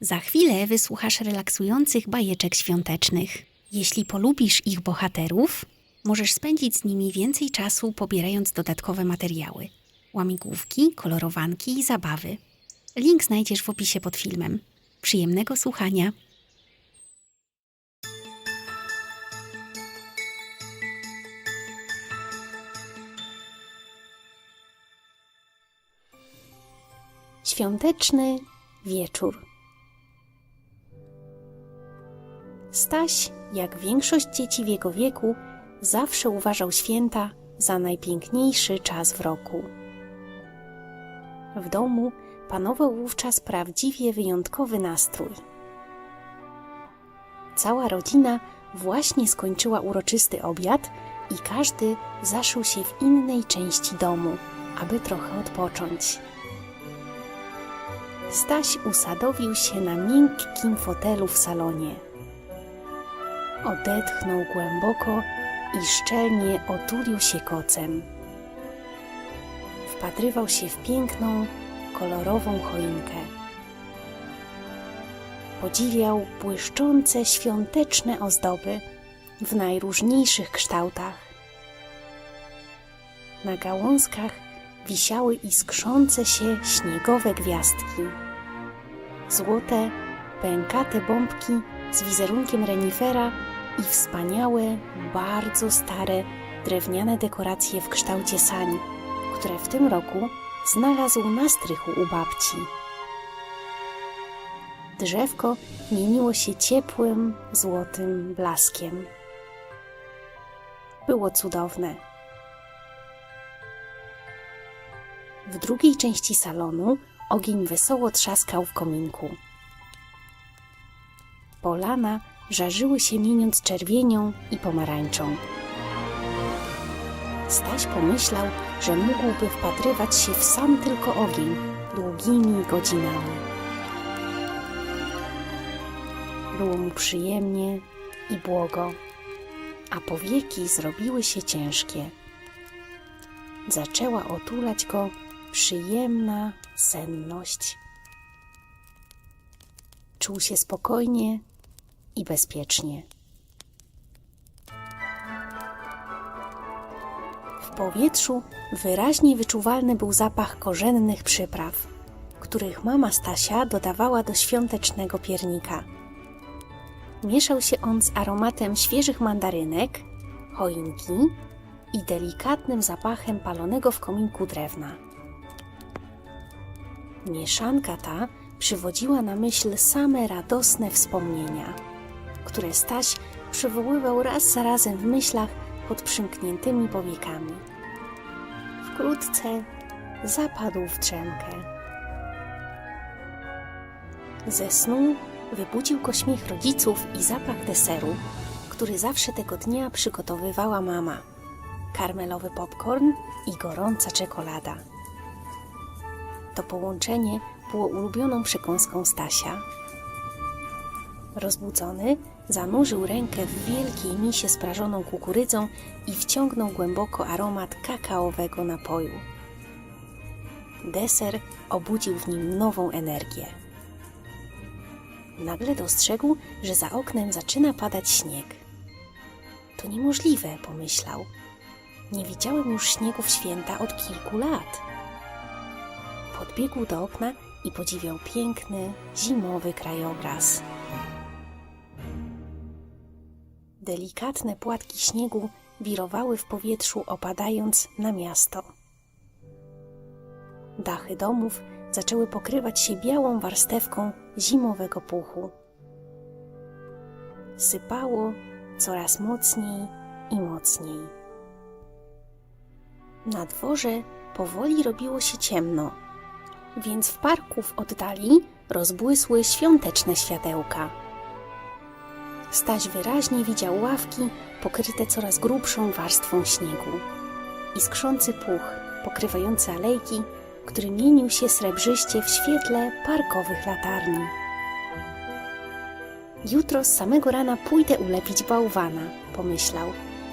Za chwilę wysłuchasz relaksujących bajeczek świątecznych. Jeśli polubisz ich bohaterów, możesz spędzić z nimi więcej czasu pobierając dodatkowe materiały. Łamigłówki, kolorowanki i zabawy. Link znajdziesz w opisie pod filmem. Przyjemnego słuchania. Świąteczny wieczór. Staś, jak większość dzieci w jego wieku, zawsze uważał święta za najpiękniejszy czas w roku. W domu panował wówczas prawdziwie wyjątkowy nastrój. Cała rodzina właśnie skończyła uroczysty obiad i każdy zaszył się w innej części domu, aby trochę odpocząć. Staś usadowił się na miękkim fotelu w salonie. Odetchnął głęboko i szczelnie otulił się kocem. Wpatrywał się w piękną, kolorową choinkę. Podziwiał błyszczące świąteczne ozdoby w najróżniejszych kształtach. Na gałązkach wisiały iskrzące się śniegowe gwiazdki. Złote, pękate bombki z wizerunkiem renifera i wspaniałe, bardzo stare, drewniane dekoracje w kształcie sań, które w tym roku znalazł na strychu u babci. Drzewko mieniło się ciepłym, złotym blaskiem. Było cudowne. W drugiej części salonu ogień wesoło trzaskał w kominku. Polana żarzyły się mieniąc czerwienią i pomarańczą. Staś pomyślał, że mógłby wpatrywać się w sam tylko ogień długimi godzinami. Było mu przyjemnie i błogo, a powieki zrobiły się ciężkie. Zaczęła otulać go przyjemna senność. Czuł się spokojnie i bezpiecznie. W powietrzu wyraźnie wyczuwalny był zapach korzennych przypraw, których mama Stasia dodawała do świątecznego piernika. Mieszał się on z aromatem świeżych mandarynek, choinki i delikatnym zapachem palonego w kominku drewna. Mieszanka ta przywodziła na myśl same radosne wspomnienia, które Staś przywoływał raz za razem w myślach pod przymkniętymi powiekami. Wkrótce zapadł w drzemkę. Ze snu wybudził go śmiech rodziców i zapach deseru, który zawsze tego dnia przygotowywała mama. Karmelowy popcorn i gorąca czekolada. To połączenie było ulubioną przekąską Stasia. Rozbudzony, zanurzył rękę w wielkiej misie z prażoną kukurydzą i wciągnął głęboko aromat kakaowego napoju. Deser obudził w nim nową energię. Nagle dostrzegł, że za oknem zaczyna padać śnieg. To niemożliwe, pomyślał. Nie widziałem już śniegu w święta od kilku lat. Podbiegł do okna i podziwiał piękny, zimowy krajobraz. Delikatne płatki śniegu wirowały w powietrzu, opadając na miasto. Dachy domów zaczęły pokrywać się białą warstewką zimowego puchu. Sypało coraz mocniej i mocniej. Na dworze powoli robiło się ciemno, więc w parku w oddali rozbłysły świąteczne światełka. Staś wyraźnie widział ławki pokryte coraz grubszą warstwą śniegu. Iskrzący puch pokrywający alejki, który mienił się srebrzyście w świetle parkowych latarni. Jutro z samego rana pójdę ulepić bałwana, pomyślał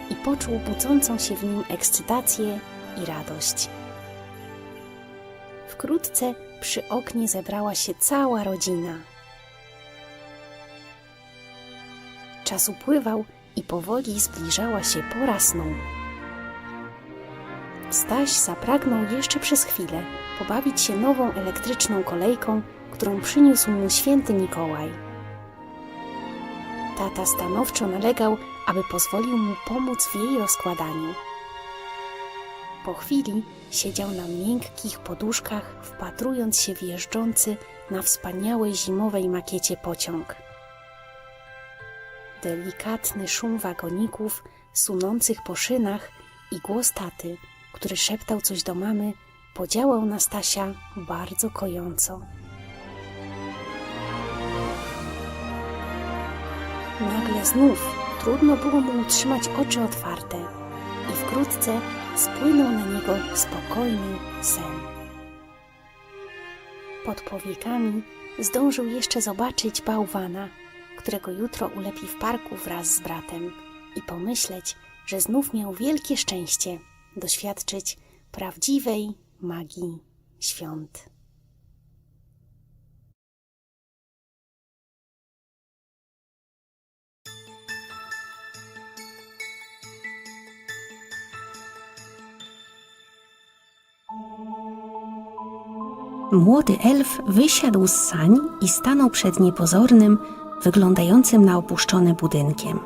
i poczuł budzącą się w nim ekscytację i radość. Wkrótce przy oknie zebrała się cała rodzina. Czas upływał i powoli zbliżała się pora snu. Staś zapragnął jeszcze przez chwilę pobawić się nową elektryczną kolejką, którą przyniósł mu święty Mikołaj. Tata stanowczo nalegał, aby pozwolił mu pomóc w jej rozkładaniu. Po chwili siedział na miękkich poduszkach, wpatrując się w jeżdżący na wspaniałej zimowej makiecie pociąg. Delikatny szum wagoników sunących po szynach i głos taty, który szeptał coś do mamy, podziałał na Stasia bardzo kojąco. Nagle znów trudno było mu utrzymać oczy otwarte i wkrótce spłynął na niego spokojny sen. Pod powiekami zdążył jeszcze zobaczyć bałwana, którego jutro ulepi w parku wraz z bratem i pomyśleć, że znów miał wielkie szczęście doświadczyć prawdziwej magii świąt. Młody elf wysiadł z sań i stanął przed niepozornym, wyglądającym na opuszczony budynkiem.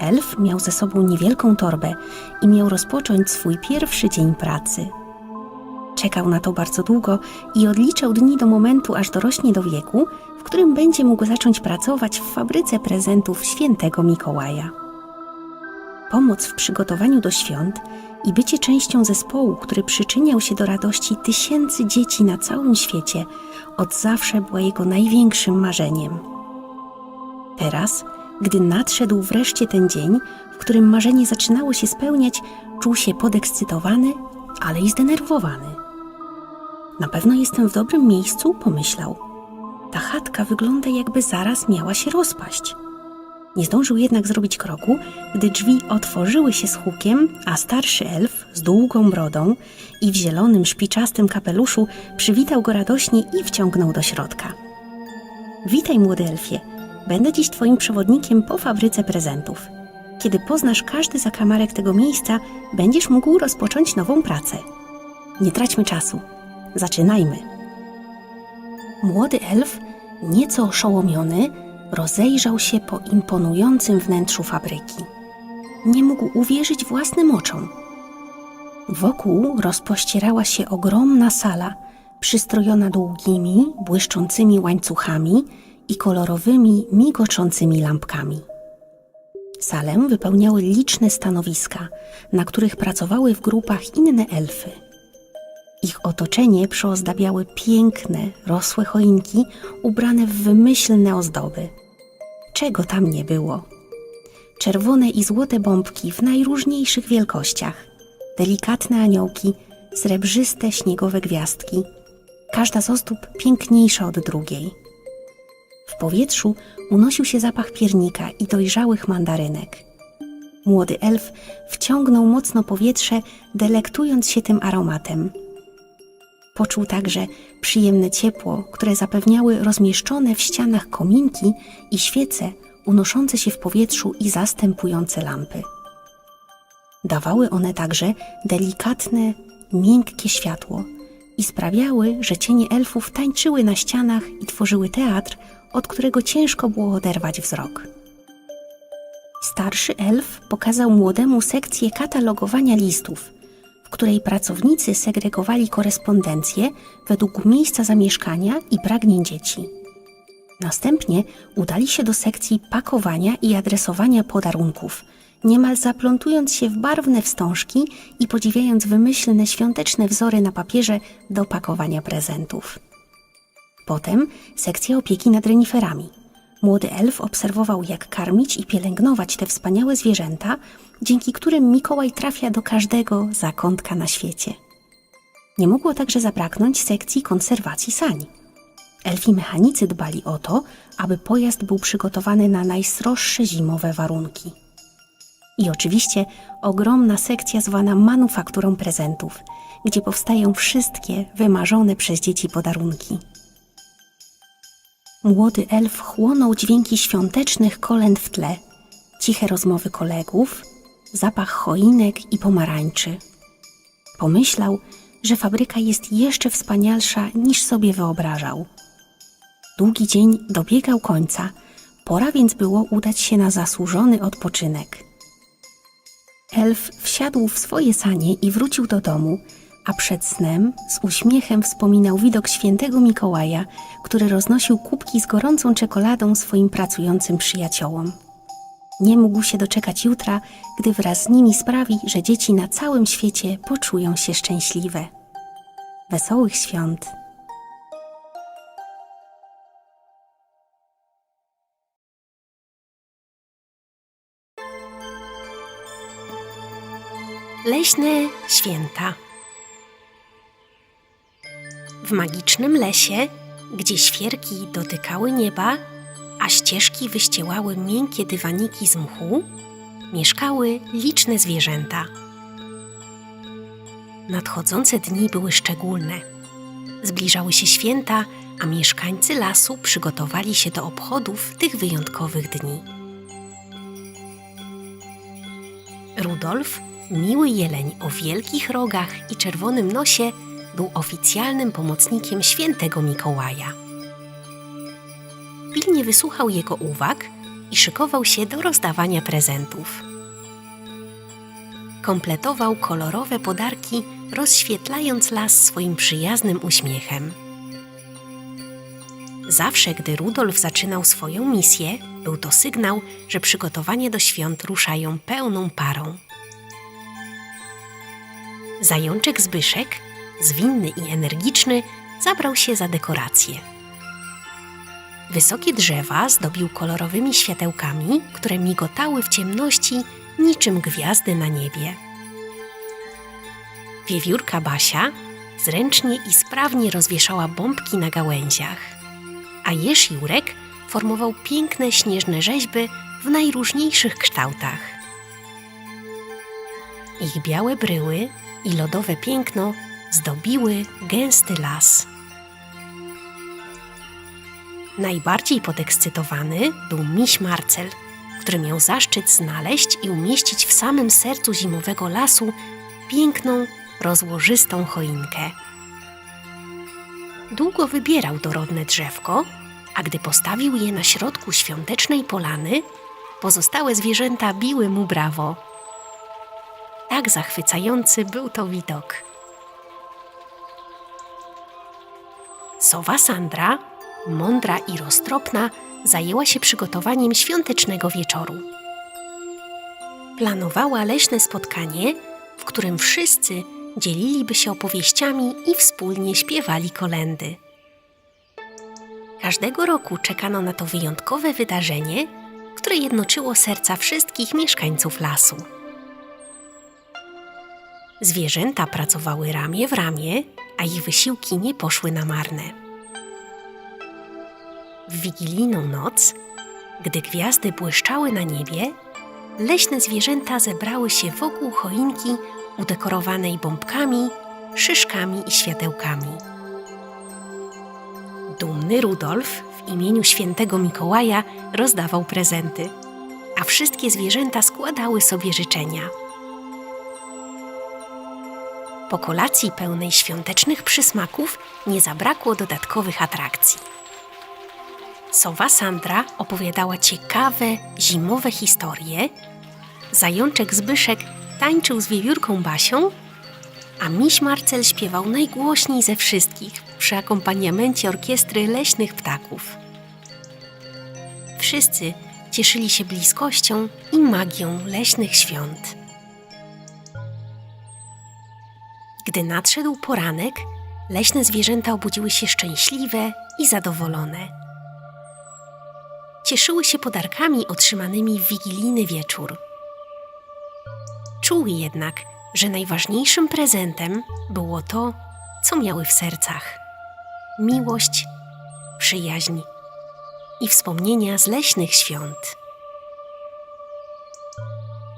Elf miał ze sobą niewielką torbę i miał rozpocząć swój pierwszy dzień pracy. Czekał na to bardzo długo i odliczał dni do momentu, aż dorośnie do wieku, w którym będzie mógł zacząć pracować w fabryce prezentów świętego Mikołaja. Pomoc w przygotowaniu do świąt i bycie częścią zespołu, który przyczyniał się do radości tysięcy dzieci na całym świecie, od zawsze była jego największym marzeniem. Teraz, gdy nadszedł wreszcie ten dzień, w którym marzenie zaczynało się spełniać, czuł się podekscytowany, ale i zdenerwowany. Na pewno jestem w dobrym miejscu, pomyślał. Ta chatka wygląda, jakby zaraz miała się rozpaść. Nie zdążył jednak zrobić kroku, gdy drzwi otworzyły się z hukiem, a starszy elf z długą brodą i w zielonym, szpiczastym kapeluszu przywitał go radośnie i wciągnął do środka. Witaj, młody elfie. Będę dziś twoim przewodnikiem po fabryce prezentów. Kiedy poznasz każdy zakamarek tego miejsca, będziesz mógł rozpocząć nową pracę. Nie traćmy czasu. Zaczynajmy. Młody elf, nieco oszołomiony, rozejrzał się po imponującym wnętrzu fabryki. Nie mógł uwierzyć własnym oczom. Wokół rozpościerała się ogromna sala, przystrojona długimi, błyszczącymi łańcuchami i kolorowymi, migoczącymi lampkami. Salę wypełniały liczne stanowiska, na których pracowały w grupach inne elfy. Ich otoczenie przyozdabiały piękne, rosłe choinki ubrane w wymyślne ozdoby. Czego tam nie było? Czerwone i złote bombki w najróżniejszych wielkościach, delikatne aniołki, srebrzyste śniegowe gwiazdki, każda z ozdób piękniejsza od drugiej. W powietrzu unosił się zapach piernika i dojrzałych mandarynek. Młody elf wciągnął mocno powietrze, delektując się tym aromatem. Poczuł także przyjemne ciepło, które zapewniały rozmieszczone w ścianach kominki i świece unoszące się w powietrzu i zastępujące lampy. Dawały one także delikatne, miękkie światło i sprawiały, że cienie elfów tańczyły na ścianach i tworzyły teatr, od którego ciężko było oderwać wzrok. Starszy elf pokazał młodemu sekcję katalogowania listów, w której pracownicy segregowali korespondencję według miejsca zamieszkania i pragnień dzieci. Następnie udali się do sekcji pakowania i adresowania podarunków, niemal zaplątując się w barwne wstążki i podziwiając wymyślne świąteczne wzory na papierze do pakowania prezentów. Potem sekcja opieki nad reniferami. Młody elf obserwował, jak karmić i pielęgnować te wspaniałe zwierzęta, dzięki którym Mikołaj trafia do każdego zakątka na świecie. Nie mogło także zabraknąć sekcji konserwacji sań. Elfi mechanicy dbali o to, aby pojazd był przygotowany na najsroższe zimowe warunki. I oczywiście ogromna sekcja zwana manufakturą prezentów, gdzie powstają wszystkie wymarzone przez dzieci podarunki. Młody elf chłonął dźwięki świątecznych kolęd w tle, ciche rozmowy kolegów, zapach choinek i pomarańczy. Pomyślał, że fabryka jest jeszcze wspanialsza niż sobie wyobrażał. Długi dzień dobiegał końca, pora więc było udać się na zasłużony odpoczynek. Elf wsiadł w swoje sanie i wrócił do domu, a przed snem z uśmiechem wspominał widok świętego Mikołaja, który roznosił kubki z gorącą czekoladą swoim pracującym przyjaciołom. Nie mógł się doczekać jutra, gdy wraz z nimi sprawi, że dzieci na całym świecie poczują się szczęśliwe. Wesołych świąt! Leśne święta. W magicznym lesie, gdzie świerki dotykały nieba, a ścieżki wyściełały miękkie dywaniki z mchu, mieszkały liczne zwierzęta. Nadchodzące dni były szczególne. Zbliżały się święta, a mieszkańcy lasu przygotowali się do obchodów tych wyjątkowych dni. Rudolf, miły jeleń o wielkich rogach i czerwonym nosie, był oficjalnym pomocnikiem świętego Mikołaja. Pilnie wysłuchał jego uwag i szykował się do rozdawania prezentów. Kompletował kolorowe podarki, rozświetlając las swoim przyjaznym uśmiechem. Zawsze, gdy Rudolf zaczynał swoją misję, był to sygnał, że przygotowania do świąt ruszają pełną parą. Zajączek Zbyszek, zwinny i energiczny, zabrał się za dekoracje. Wysokie drzewa zdobił kolorowymi światełkami, które migotały w ciemności niczym gwiazdy na niebie. Wiewiórka Basia zręcznie i sprawnie rozwieszała bombki na gałęziach, a jeż Jurek formował piękne śnieżne rzeźby w najróżniejszych kształtach. Ich białe bryły i lodowe piękno zdobiły gęsty las. Najbardziej podekscytowany był miś Marcel, który miał zaszczyt znaleźć i umieścić w samym sercu zimowego lasu piękną, rozłożystą choinkę. Długo wybierał dorodne drzewko, a gdy postawił je na środku świątecznej polany, pozostałe zwierzęta biły mu brawo. Tak zachwycający był to widok. Sowa Sandra, mądra i roztropna, zajęła się przygotowaniem świątecznego wieczoru. Planowała leśne spotkanie, w którym wszyscy dzieliliby się opowieściami i wspólnie śpiewali kolendy. Każdego roku czekano na to wyjątkowe wydarzenie, które jednoczyło serca wszystkich mieszkańców lasu. Zwierzęta pracowały ramię w ramię, a ich wysiłki nie poszły na marne. W wigilijną noc, gdy gwiazdy błyszczały na niebie, leśne zwierzęta zebrały się wokół choinki udekorowanej bombkami, szyszkami i światełkami. Dumny Rudolf w imieniu świętego Mikołaja rozdawał prezenty, a wszystkie zwierzęta składały sobie życzenia. Po kolacji pełnej świątecznych przysmaków nie zabrakło dodatkowych atrakcji. Sowa Sandra opowiadała ciekawe, zimowe historie, zajączek Zbyszek tańczył z wiewiórką Basią, a miś Marcel śpiewał najgłośniej ze wszystkich przy akompaniamencie orkiestry leśnych ptaków. Wszyscy cieszyli się bliskością i magią leśnych świąt. Gdy nadszedł poranek, leśne zwierzęta obudziły się szczęśliwe i zadowolone. Cieszyły się podarkami otrzymanymi w wigilijny wieczór. Czuły jednak, że najważniejszym prezentem było to, co miały w sercach: miłość, przyjaźń i wspomnienia z leśnych świąt.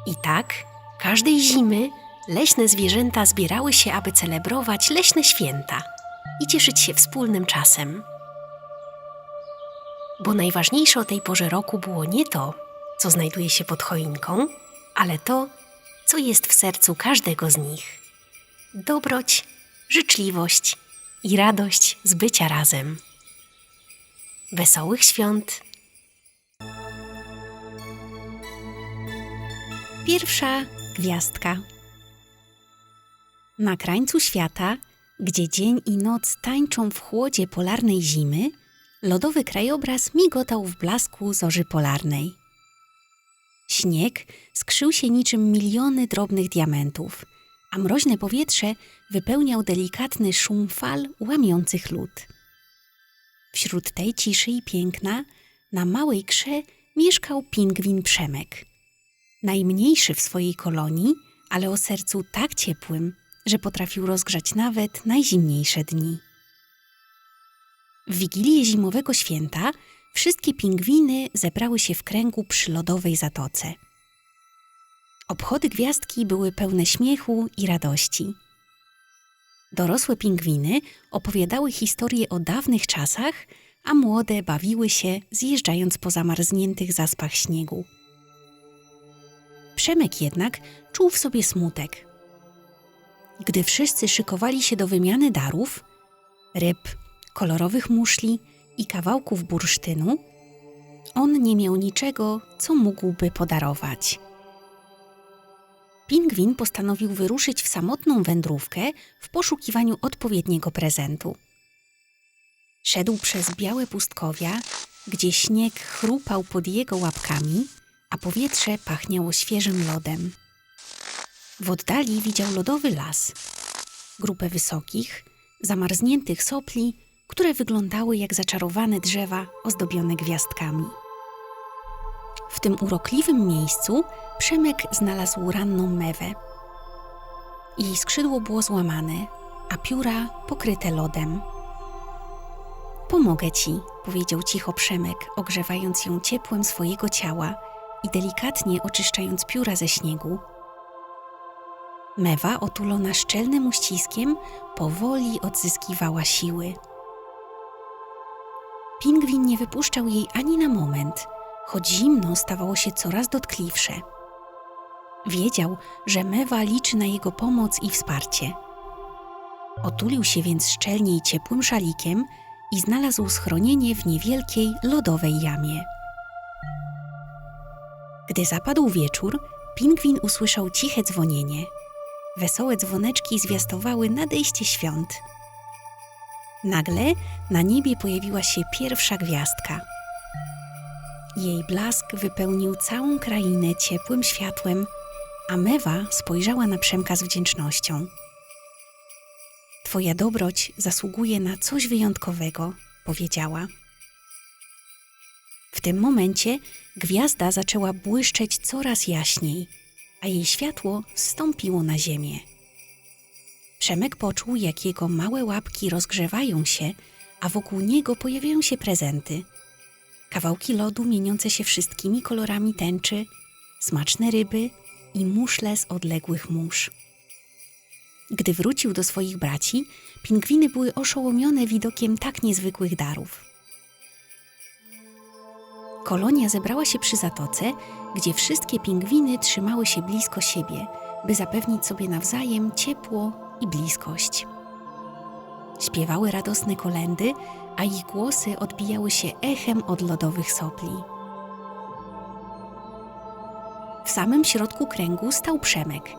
I tak, każdej zimy leśne zwierzęta zbierały się, aby celebrować leśne święta i cieszyć się wspólnym czasem. Bo najważniejsze o tej porze roku było nie to, co znajduje się pod choinką, ale to, co jest w sercu każdego z nich. Dobroć, życzliwość i radość z bycia razem. Wesołych świąt! Pierwsza gwiazdka. Na krańcu świata, gdzie dzień i noc tańczą w chłodzie polarnej zimy, lodowy krajobraz migotał w blasku zorzy polarnej. Śnieg skrzył się niczym miliony drobnych diamentów, a mroźne powietrze wypełniał delikatny szum fal łamiących lód. Wśród tej ciszy i piękna na małej krze mieszkał pingwin Przemek. Najmniejszy w swojej kolonii, ale o sercu tak ciepłym, że potrafił rozgrzać nawet najzimniejsze dni. W wigilię zimowego święta wszystkie pingwiny zebrały się w kręgu przy lodowej zatoce. Obchody gwiazdki były pełne śmiechu i radości. Dorosłe pingwiny opowiadały historie o dawnych czasach, a młode bawiły się, zjeżdżając po zamarzniętych zaspach śniegu. Przemek jednak czuł w sobie smutek. Gdy wszyscy szykowali się do wymiany darów ryb, kolorowych muszli i kawałków bursztynu, on nie miał niczego, co mógłby podarować. Pingwin postanowił wyruszyć w samotną wędrówkę w poszukiwaniu odpowiedniego prezentu. Szedł przez białe pustkowia, gdzie śnieg chrupał pod jego łapkami, a powietrze pachniało świeżym lodem. W oddali widział lodowy las, grupę wysokich, zamarzniętych sopli, które wyglądały jak zaczarowane drzewa ozdobione gwiazdkami. W tym urokliwym miejscu Przemek znalazł ranną mewę. Jej skrzydło było złamane, a pióra pokryte lodem. Pomogę ci, powiedział cicho Przemek, ogrzewając ją ciepłem swojego ciała i delikatnie oczyszczając pióra ze śniegu. Mewa, otulona szczelnym uściskiem, powoli odzyskiwała siły. Pingwin nie wypuszczał jej ani na moment, choć zimno stawało się coraz dotkliwsze. Wiedział, że Mewa liczy na jego pomoc i wsparcie. Otulił się więc szczelniej ciepłym szalikiem i znalazł schronienie w niewielkiej lodowej jamie. Gdy zapadł wieczór, pingwin usłyszał ciche dzwonienie. Wesołe dzwoneczki zwiastowały nadejście świąt. Nagle na niebie pojawiła się pierwsza gwiazdka. Jej blask wypełnił całą krainę ciepłym światłem, a Mewa spojrzała na Przemka z wdzięcznością. Twoja dobroć zasługuje na coś wyjątkowego, powiedziała. W tym momencie gwiazda zaczęła błyszczeć coraz jaśniej, a jej światło stąpiło na ziemię. Przemek poczuł, jak jego małe łapki rozgrzewają się, a wokół niego pojawiają się prezenty. Kawałki lodu mieniące się wszystkimi kolorami tęczy, smaczne ryby i muszle z odległych mórz. Gdy wrócił do swoich braci, pingwiny były oszołomione widokiem tak niezwykłych darów. Kolonia zebrała się przy zatoce, gdzie wszystkie pingwiny trzymały się blisko siebie, by zapewnić sobie nawzajem ciepło i bliskość. Śpiewały radosne kolendy, a ich głosy odbijały się echem od lodowych sopli. W samym środku kręgu stał Przemek.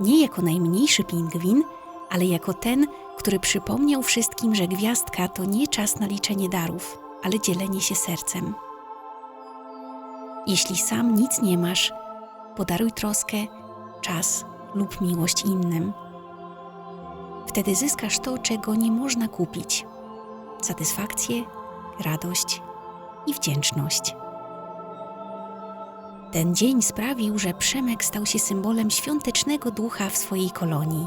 Nie jako najmniejszy pingwin, ale jako ten, który przypomniał wszystkim, że gwiazdka to nie czas na liczenie darów, ale dzielenie się sercem. Jeśli sam nic nie masz, podaruj troskę, czas lub miłość innym. Wtedy zyskasz to, czego nie można kupić: satysfakcję, radość i wdzięczność. Ten dzień sprawił, że Przemek stał się symbolem świątecznego ducha w swojej kolonii,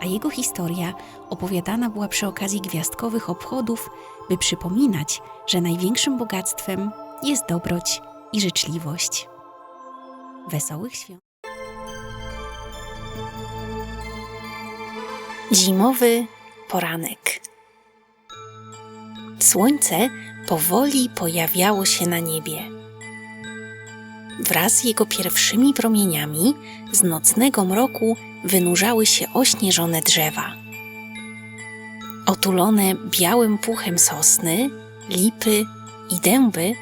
a jego historia opowiadana była przy okazji gwiazdkowych obchodów, by przypominać, że największym bogactwem jest dobroć i życzliwość. Wesołych świąt. Zimowy poranek. Słońce powoli pojawiało się na niebie. Wraz z jego pierwszymi promieniami z nocnego mroku wynurzały się ośnieżone drzewa. Otulone białym puchem sosny, lipy i dęby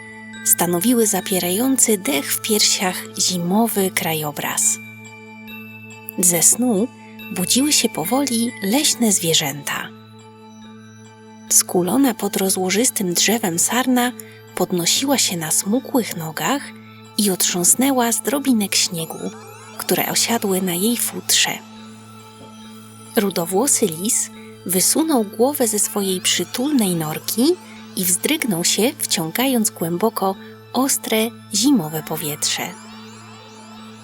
stanowiły zapierający dech w piersiach zimowy krajobraz. Ze snu budziły się powoli leśne zwierzęta. Skulona pod rozłożystym drzewem sarna podnosiła się na smukłych nogach i otrząsnęła z drobinek śniegu, które osiadły na jej futrze. Rudowłosy lis wysunął głowę ze swojej przytulnej norki i wzdrygnął się, wciągając głęboko ostre, zimowe powietrze.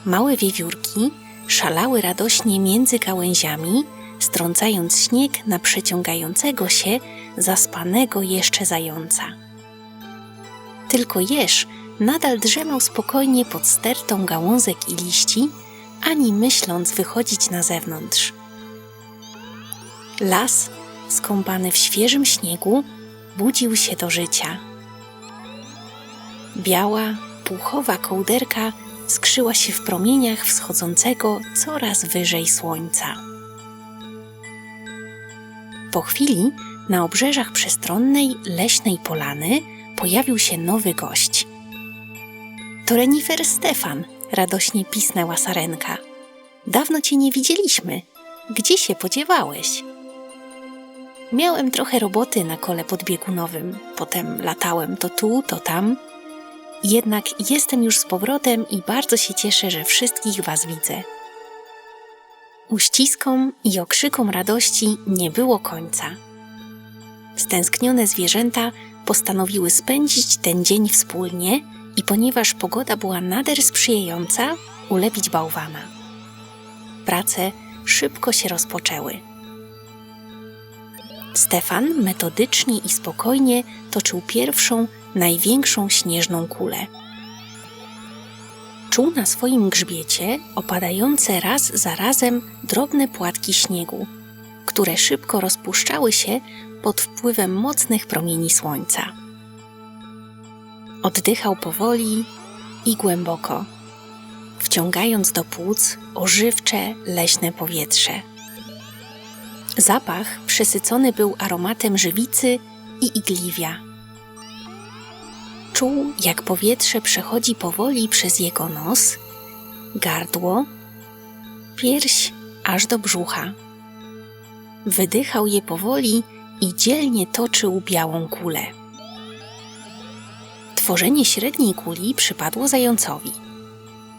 Małe wiewiórki szalały radośnie między gałęziami, strącając śnieg na przeciągającego się, zaspanego jeszcze zająca. Tylko jeż nadal drzemał spokojnie pod stertą gałązek i liści, ani myśląc wychodzić na zewnątrz. Las, skąpany w świeżym śniegu, budził się do życia. Biała, puchowa kołderka skrzyła się w promieniach wschodzącego coraz wyżej słońca. Po chwili na obrzeżach przestronnej, leśnej polany pojawił się nowy gość. To renifer Stefan, radośnie pisnęła sarenka. Dawno cię nie widzieliśmy. Gdzie się podziewałeś? Miałem trochę roboty na kole podbiegunowym, potem latałem to tu, to tam. Jednak jestem już z powrotem i bardzo się cieszę, że wszystkich Was widzę. Uściskom i okrzykom radości nie było końca. Stęsknione zwierzęta postanowiły spędzić ten dzień wspólnie i ponieważ pogoda była nader sprzyjająca, ulepić bałwana. Prace szybko się rozpoczęły. Stefan metodycznie i spokojnie toczył pierwszą, największą śnieżną kulę. Czuł na swoim grzbiecie opadające raz za razem drobne płatki śniegu, które szybko rozpuszczały się pod wpływem mocnych promieni słońca. Oddychał powoli i głęboko, wciągając do płuc ożywcze, leśne powietrze. Zapach przesycony był aromatem żywicy i igliwia. Czuł, jak powietrze przechodzi powoli przez jego nos, gardło, pierś aż do brzucha. Wydychał je powoli i dzielnie toczył białą kulę. Tworzenie średniej kuli przypadło zającowi.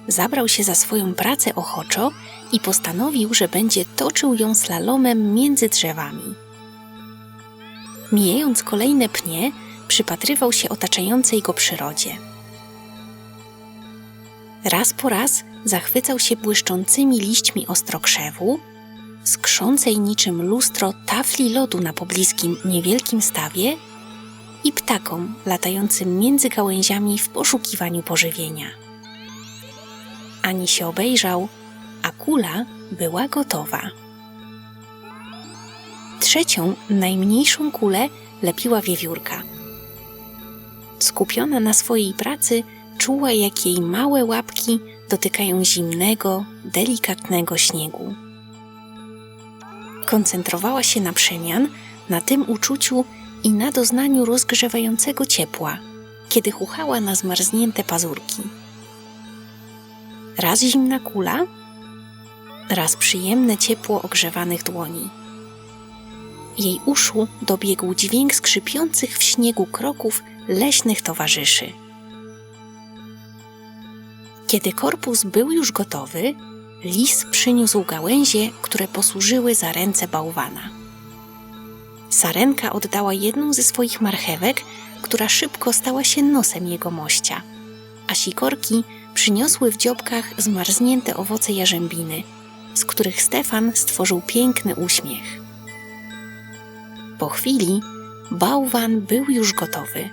Zabrał się za swoją pracę ochoczo i postanowił, że będzie toczył ją slalomem między drzewami. Mijając kolejne pnie, przypatrywał się otaczającej go przyrodzie. Raz po raz zachwycał się błyszczącymi liśćmi ostrokrzewu, skrzącej niczym lustro tafli lodu na pobliskim niewielkim stawie i ptakom latającym między gałęziami w poszukiwaniu pożywienia. Ani się obejrzał, a kula była gotowa. Trzecią, najmniejszą kulę lepiła wiewiórka. Skupiona na swojej pracy, czuła, jak jej małe łapki dotykają zimnego, delikatnego śniegu. Koncentrowała się na przemian, na tym uczuciu i na doznaniu rozgrzewającego ciepła, kiedy chuchała na zmarznięte pazurki. Raz zimna kula, raz przyjemne ciepło ogrzewanych dłoni. Jej uszu dobiegł dźwięk skrzypiących w śniegu kroków leśnych towarzyszy. Kiedy korpus był już gotowy, lis przyniósł gałęzie, które posłużyły za ręce bałwana. Sarenka oddała jedną ze swoich marchewek, która szybko stała się nosem jego mościa, a sikorki przyniosły w dziobkach zmarznięte owoce jarzębiny, z których Stefan stworzył piękny uśmiech. Po chwili bałwan był już gotowy,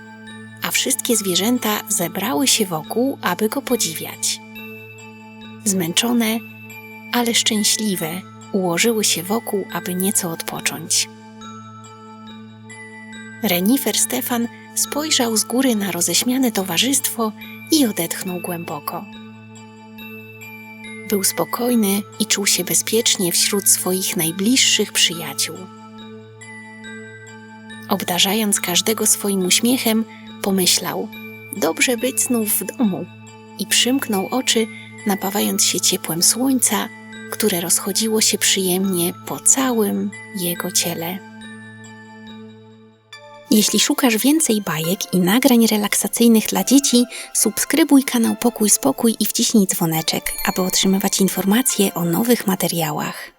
a wszystkie zwierzęta zebrały się wokół, aby go podziwiać. Zmęczone, ale szczęśliwe, ułożyły się wokół, aby nieco odpocząć. Renifer Stefan spojrzał z góry na roześmiane towarzystwo i odetchnął głęboko. Był spokojny i czuł się bezpiecznie wśród swoich najbliższych przyjaciół. Obdarzając każdego swoim uśmiechem, pomyślał: Dobrze być znów w domu, i przymknął oczy, napawając się ciepłem słońca, które rozchodziło się przyjemnie po całym jego ciele. Jeśli szukasz więcej bajek i nagrań relaksacyjnych dla dzieci, subskrybuj kanał Pokój Spokój i wciśnij dzwoneczek, aby otrzymywać informacje o nowych materiałach.